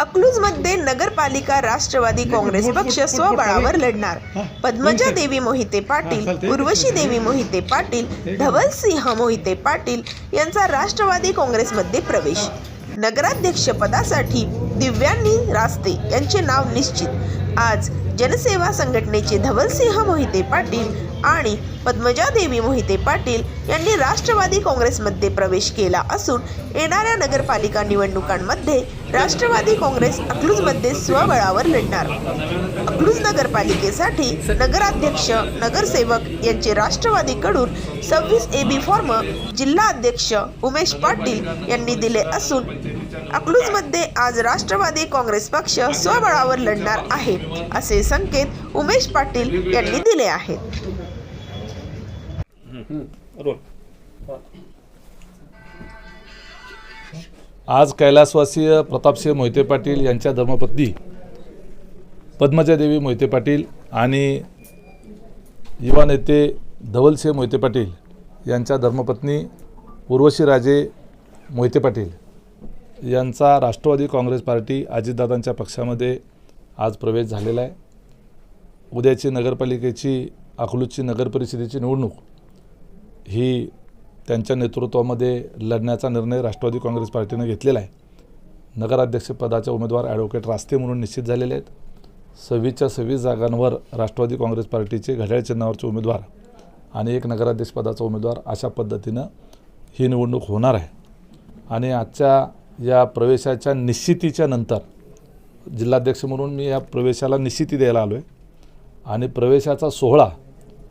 अकलूजमध्ये नगरपालिका राष्ट्रवादी काँग्रेस पक्ष स्वबळावर लढणार. पद्मजा देवी मोहिते पाटील उर्वशी देवी मोहिते पाटील धवलसिंह मोहिते पाटील यांचा राष्ट्रवादी काँग्रेसमध्ये प्रवेश. नगराध्यक्षपदासाठी दिव्यांनी रास्ते यांचे नाव निश्चित. आज जनसेवा संघटनेचे धवलसिंह मोहिते पाटील आणि पद्मजा देवी मोहिते पाटील यांनी राष्ट्रवादी काँग्रेसमध्ये प्रवेश केला असून येणाऱ्या नगरपालिका निवडणुकांमध्ये राष्ट्रवादी काँग्रेस अकलूजमध्ये स्वबळावर लढणार. अकलूज नगरपालिकेसाठी नगराध्यक्ष नगरसेवक यांचे राष्ट्रवादीकडून सव्वीस ए बी फॉर्म जिल्हा अध्यक्ष उमेश पाटील यांनी दिले असून अकलूजमध्ये आज राष्ट्रवादी काँग्रेस पक्ष स्वबळावर लढणार आहे असे संकेत उमेश पाटील यांनी दिले आहेत. आज कैलासवासीय प्रतापसिंह मोहिते पाटील यांच्या धर्मपत्नी पद्मजादेवी मोहिते पाटील आणि युवा नेते धवलसिंह मोहिते पाटील यांच्या धर्मपत्नी उर्वशी राजे मोहिते पाटील. यांचा राष्ट्रवादी काँग्रेस पार्टी अजितदादांच्या पक्षामध्ये आज प्रवेश झालेला आहे. उद्याची नगरपालिकेची अकलूजची नगरपरिषदेची निवडणूक ही त्यांच्या नेतृत्वामध्ये लढण्याचा निर्णय राष्ट्रवादी काँग्रेस पार्टीनं घेतलेला आहे. नगराध्यक्षपदाचे उमेदवार ॲडव्होकेट रास्ते म्हणून निश्चित झालेले आहेत. सव्वीसच्या सव्वीस जागांवर राष्ट्रवादी काँग्रेस पार्टीचे घड्याळ चिन्हावरचे उमेदवार आणि एक नगराध्यक्षपदाचा उमेदवार अशा पद्धतीनं ही निवडणूक होणार आहे. आणि आजच्या या प्रवेशाच्या निश्चितीच्या नंतर जिल्हाध्यक्ष म्हणून मी या प्रवेशाला निश्चिती द्यायला आलो आहे आणि प्रवेशाचा सोहळा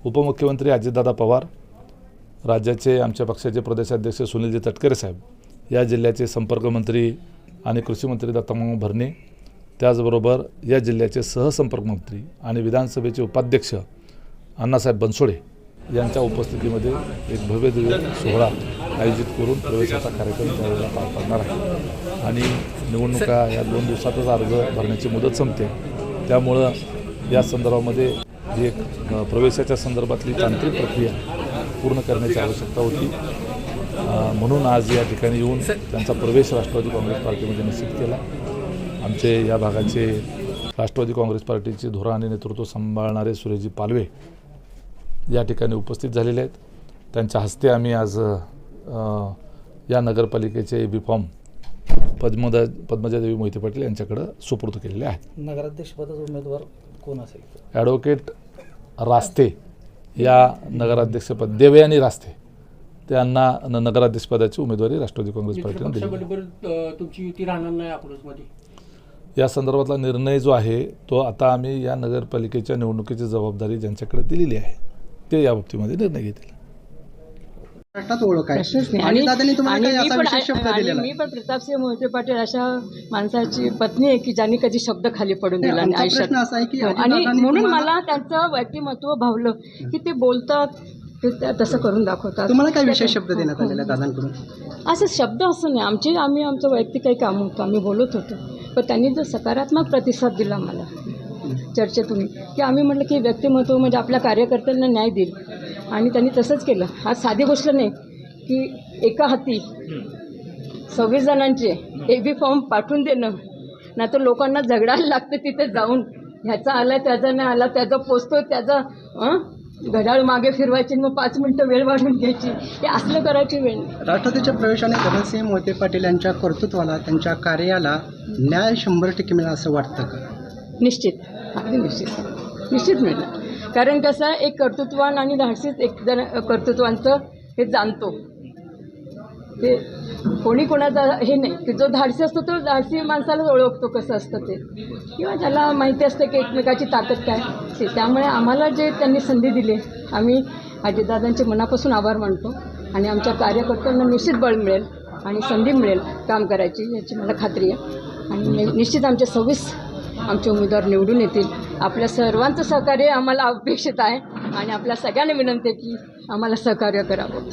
उपमुख्यमंत्री अजितदादा पवार राज्याचे आमच्या पक्षाचे प्रदेशाध्यक्ष सुनीलजी तटकरे साहेब या जिल्ह्याचे संपर्कमंत्री आणि कृषीमंत्री दत्तामामा भरणे त्याचबरोबर या जिल्ह्याचे सहसंपर्कमंत्री आणि विधानसभेचे उपाध्यक्ष अण्णासाहेब बनसोडे यांच्या उपस्थितीमध्ये एक भव्य दिव्य सोहळा आयोजित करून प्रवेशाचा कार्यक्रम त्यावेळेला पार पडणार आहे. आणि निवडणुका या दोन दिवसातच अर्ज भरण्याची मुदत संपते. त्यामुळं या संदर्भामध्ये जी एक प्रवेशाच्या संदर्भातली तांत्रिक प्रक्रिया पूर्ण करण्याची आवश्यकता होती. म्हणून आज या ठिकाणी येऊन त्यांचा प्रवेश राष्ट्रवादी काँग्रेस पार्टीमध्ये निश्चित केला. आमचे या भागाचे राष्ट्रवादी काँग्रेस पार्टीचे धोरण आणि नेतृत्व सांभाळणारे सुरेजी पालवे या ठिकाणी उपस्थित झालेले आहेत. त्यांच्या हस्ते आम्ही आज या नगरपालिकेचे बी फॉर्म पद्मदा पद्मजादेवी मोहिते पाटील यांच्याकडं सुपूर्द केलेले आहेत. नगराध्यक्षपदाचा उमेदवार कोण असेल? ॲडव्होकेट रास्ते या नगराध्यक्षपद देवयानी रास्ते त्यांना नगराध्यक्षपदाची उमेदवारी राष्ट्रवादी काँग्रेस पार्टीने दिली तुमची युती राहणार नाही या संदर्भातला निर्णय जो आहे तो आता आम्ही या नगरपालिकेच्या निवडणुकीची जबाबदारी ज्यांच्याकडे दिलेली आहे ते या बाबतीमध्ये निर्णय घेतील. महाराष्ट्रात ओळख आहे. प्रश्नच नाही. आणि दादांनी तुम्हाला आणि काही मी असा पण विशेष शब्द आणि दिलेला मी आहे? पण प्रतापसिंह मोहिते पाटील अशा माणसाची पत्नी आहे की ज्यांनी कधी शब्द खाली पडून दिला आयुष्यात प्रश्न असा आहे की हो, आणि म्हणून मला त्यांचं व्यक्तिमत्व भावलं की ते बोलतात तसं करून दाखवतात. तुम्हाला काय विशेष शब्द देण्यात आलेला आहे दादांकडून? असं शब्द असं नाही. आमचे आम्ही आमचं वैयक्तिक काही काम होतं आम्ही बोलत होतो. पण त्यांनी जो सकारात्मक प्रतिसाद दिला मला चर्चेतून की आम्ही म्हटलं की व्यक्तिमत्व म्हणजे आपल्या कार्यकर्त्यांना न्याय देईल. आणि त्यांनी तसंच केलं. हा साधी गोष्ट नाही की एका हाती सव्वीस जणांचे ए बी फॉर्म पाठवून देणं नाहीतर लोकांना झगडायला लागतं तिथे जाऊन. ह्याचा आला त्याचा नाही आला त्याचा पोचतो त्याचा? घड्याळ मागे फिरवायची मग पाच मिनटं वेळ वाढून घ्यायची. हे असलं करायची वेळ. राष्ट्रवादीच्या प्रवेशाने धनसिंह मोहिते पाटील यांच्या कर्तृत्वाला त्यांच्या कार्याला न्याय शंभर टक्के मिळाला असं वाटतं का? निश्चित. अगदी निश्चित. निश्चित मिळणार कारण कसं आहे एक कर्तृत्वान आणि धाडसीच एक जण कर्तृत्वांचं हे जाणतो. ते कोणी कोणाचा हे नाही. की जो धाडसी असतो तो धाडसी माणसालाच ओळखतो कसं असतं ते. किंवा ज्याला माहिती असतं की एकमेकाची ताकद काय ते. त्यामुळे आम्हाला जे त्यांनी संधी दिली आम्ही अजितदादांचे मनापासून आभार मानतो. आणि आमच्या कार्यकर्त्यांना निश्चित बळ मिळेल आणि संधी मिळेल काम करायची याची मला खात्री आहे. आणि निश्चित आमचे सव्वीस आमचे उमेदवार निवडून येतील. आपल्या सर्वांचं सहकार्य आम्हाला अपेक्षित आहे आणि आपल्या सगळ्यांना विनंती आहे की आम्हाला सहकार्य करावं.